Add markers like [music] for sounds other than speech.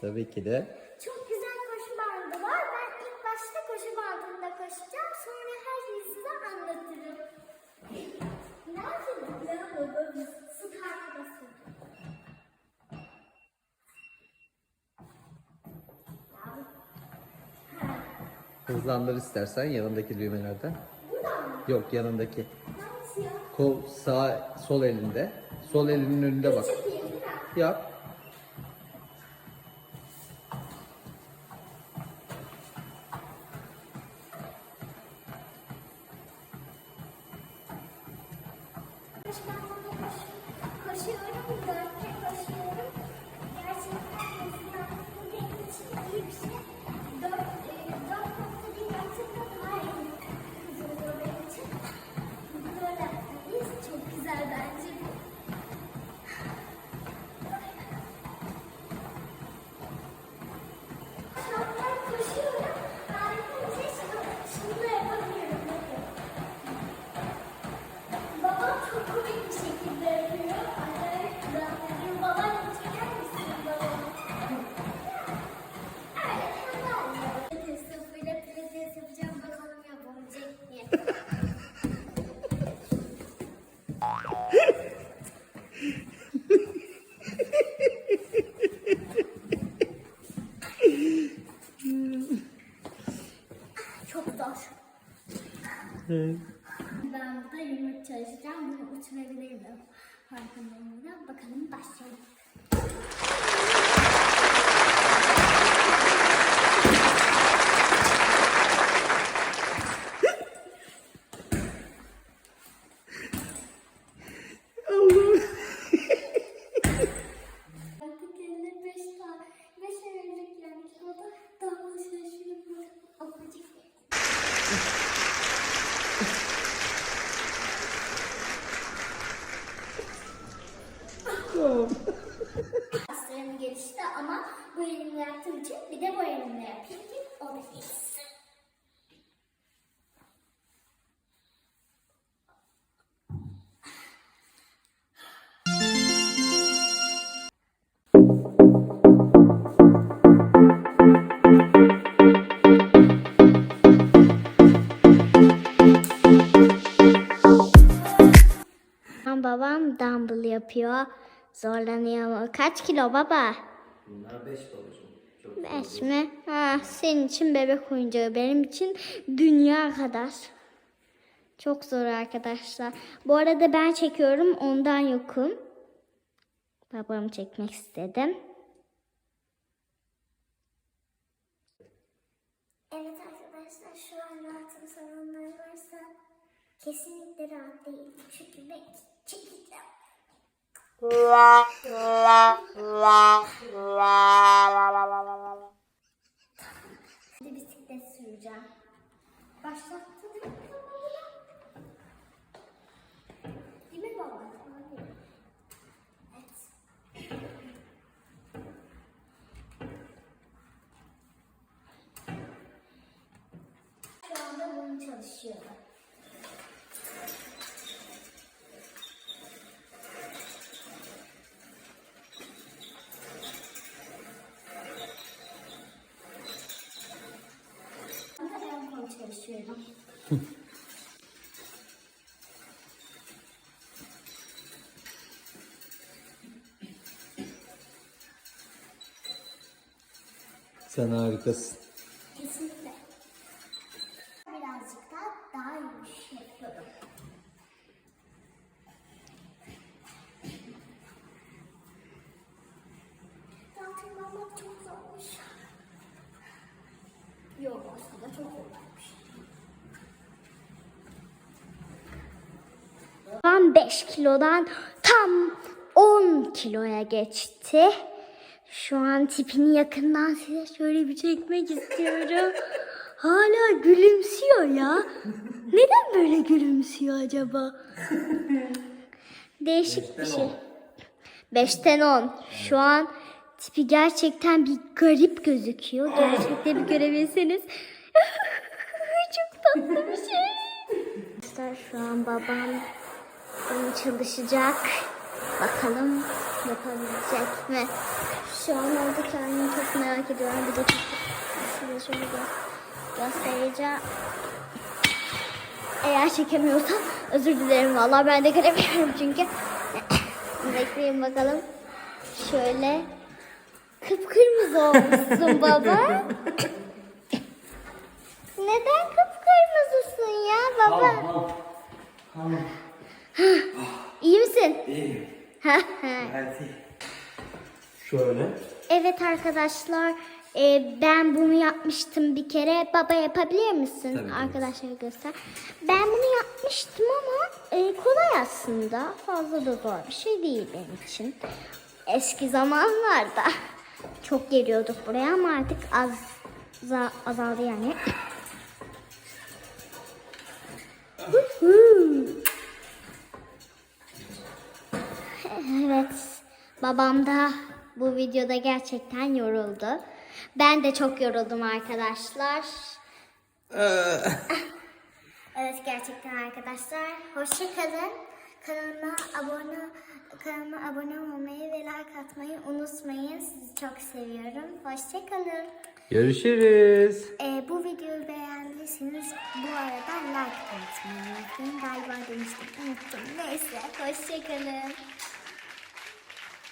Tabii ki de. Çok güzel koşu bandı var. Ben ilk başta koşu bandında koşacağım. Sonra her şeyi size anlatırım. Nerede ya baba? Su. Ya bu- Ha, Hızlandır istersen yanındaki düğmelerden. Yok yanındaki. Kol sağ sol elinde. Sol elinin önünde bak. Yap. Gerçekten hızlandırma benim için iyi bir şey. Dört Ben burada yumruk çalışacağım. Bunu uçurabilirim. Farkındayım. Bakalım başlayalım. Artık eline beş tane, beş evlilik gelmiş. O da daha şaşırıyor. Okuyacak. Kaslarım gelişti ama bu elimle yaptığım için bir de bu elimle yapayım ki o da gelişsin. Babam dumbbell yapıyor. Zorlanıyor. Kaç kilo baba? Bunlar 5 babacığım. Mi? Ha, senin için bebek oyuncağı. Benim için dünya kadar. Çok zor arkadaşlar. Bu arada ben çekiyorum. Ondan yokum. Babamı çekmek istedim. Evet arkadaşlar şu an rahatım sananlar varsa kesinlikle rahat değil. Çünkü ben çekeceğim. Şimdi bisiklet süreceğim. Başlattı değil mi babamla? Değil mi baba? Evet. Şu anda bunu çalışıyorum. Sen harikasın. Kesinlikle. Birazcık daha daha yumuşak yapıyorum. Daha tırmanmak çok zormuş. Yok aslında çok kolaymış. Babam 5 kilodan tam 10 kiloya geçti. Şu an tipini yakından size şöyle bir çekmek istiyorum. Hala gülümsüyor ya. Neden böyle gülümsüyor acaba? Değişik bir şey. 5'ten 10. Şu an tipi gerçekten bir garip gözüküyor. Gerçekten bir görebilseniz. [laughs] Çok tatlı bir şey. Arkadaşlar şu an babam çalışacak. Bakalım yapabilecek mi? Şu an oradaki halini çok merak ediyorum. Bir de size şöyle gö- göstereceğim. Eğer çekemiyorsam özür dilerim. Vallahi ben de göremiyorum çünkü. [coughs] Bekleyin bakalım. Şöyle kıpkırmızı olmuşsun baba. [laughs] Neden kıpkırmızısın ya baba? İyi misin? İyi. İyi. Şöyle. Evet arkadaşlar e, ben bunu yapmıştım bir kere. Baba yapabilir misin? Tabii. Arkadaşlara göster. Ben bunu yapmıştım ama e, kolay aslında. Fazla da zor bir şey değil benim için. Eski zamanlarda [laughs] çok geliyorduk buraya ama artık az za- azaldı yani. [laughs] Evet, babam da bu videoda gerçekten yoruldu. Ben de çok yoruldum arkadaşlar. Evet gerçekten arkadaşlar. Hoşça kalın. Kanalıma abone kanalıma abone olmayı ve like atmayı unutmayın. Sizi çok seviyorum. Hoşça kalın. Görüşürüz. Ee, bu videoyu beğendiyseniz bu arada like atmayı unutmayın. Galiba demiştim unuttum. Neyse hoşça kalın.